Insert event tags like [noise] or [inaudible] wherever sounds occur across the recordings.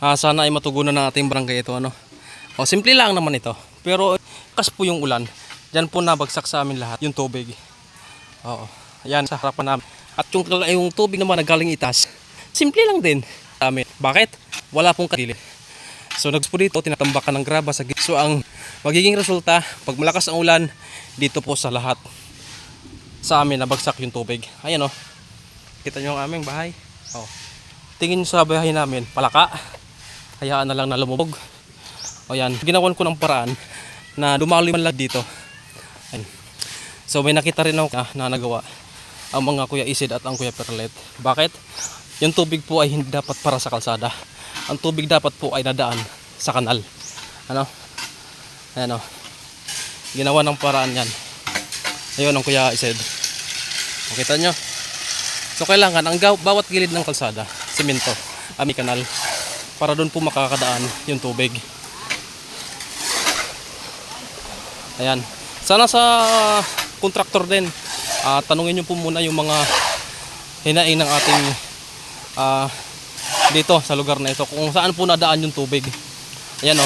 Ah, sana ay matugunan ng ating barangay ito ano. O simple lang naman ito. Pero kas po yung ulan. Diyan po nabagsak sa amin lahat yung tubig. Oo. Ayan sa harapan namin. At yung, yung tubig naman na galing itas. Simple lang din amin. Bakit? Wala pong kadili. So nags po dito, tinatambakan ng graba sa. So ang magiging resulta, pag malakas ang ulan, dito po sa lahat sa amin nabagsak yung tubig. Ayan o. Kita nyo ang aming bahay. Oh. Tingin sa bahay namin, palaka. Hayaan na lang na lumubog. O yan, ginawan ko ng paraan na dumali man lang dito. Ayan. So may nakita rin ako na nagawa ang mga Kuya Isid at ang Kuya Perlet. Bakit? Yung tubig po ay hindi dapat para sa kalsada. Ang tubig dapat po ay nadaan sa kanal. Ano? Ayan o. Ginawa ng paraan yan. Ayun ang Kuya Isid. Makita nyo? So kailangan ang bawat gilid ng kalsada, semento, ami kanal para doon po makakadaan yung tubig. Ayan. Sana sa kontraktor din, ah, tanungin nyo po muna yung mga hinaing ng ating ah, dito sa lugar na ito kung saan po nadaan yung tubig. Ayan o.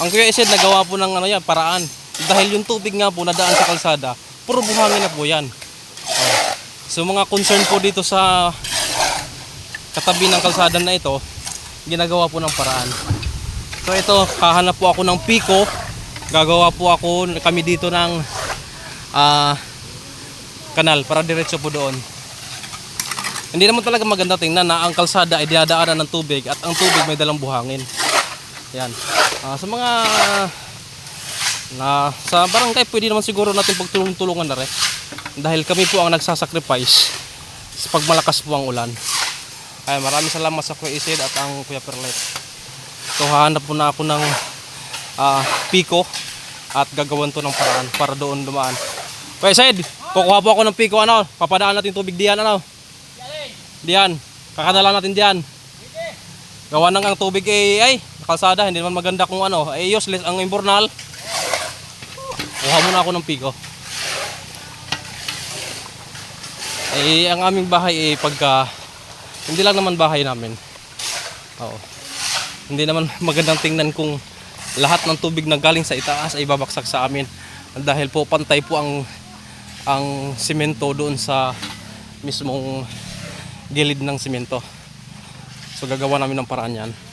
Ang Kuya Isid nagawa po ng ano yan, paraan. Dahil yung tubig nga po nadaan sa kalsada, puro buhangin na po yan. So mga concern po dito sa katabi ng kalsada na ito, ginagawa po ng paraan. So ito, hahanap po ako ng piko. Gagawa po ako kami dito ng ah, kanal para diretso po doon. Hindi naman talaga maganda tingnan na ang kalsada ay dinadaanan ng tubig at ang tubig may dalang buhangin. Yan. Ah, sa mga na sa barangay pwede naman siguro natin pagtulong-tulungan na rin dahil kami po ang nagsasacrifice sa pagmalakas po ang ulan. Ay maraming salamat sa Kuya Isid at ang Kuya Perlet. So hahanap po na ako ng ah, piko at gagawan to ng paraan para doon dumaan. Kuya Isid, kukuha po ako ng piko ano, papadaan natin tubig diyan ano. Diyan, kakadala natin diyan. Gawa nang ang tubig ay ay kalsada, hindi naman maganda kung ano, ay useless ang imbornal. Kuha muna ako ng piko. Eh, ang aming bahay eh, pagka, hindi lang naman bahay namin. Oo. Hindi naman [laughs] magandang tingnan kung lahat ng tubig na galing sa itaas ay babaksak sa amin. Dahil po pantay po ang ang simento doon sa mismong gilid ng simento. So gagawa namin ng paraan yan.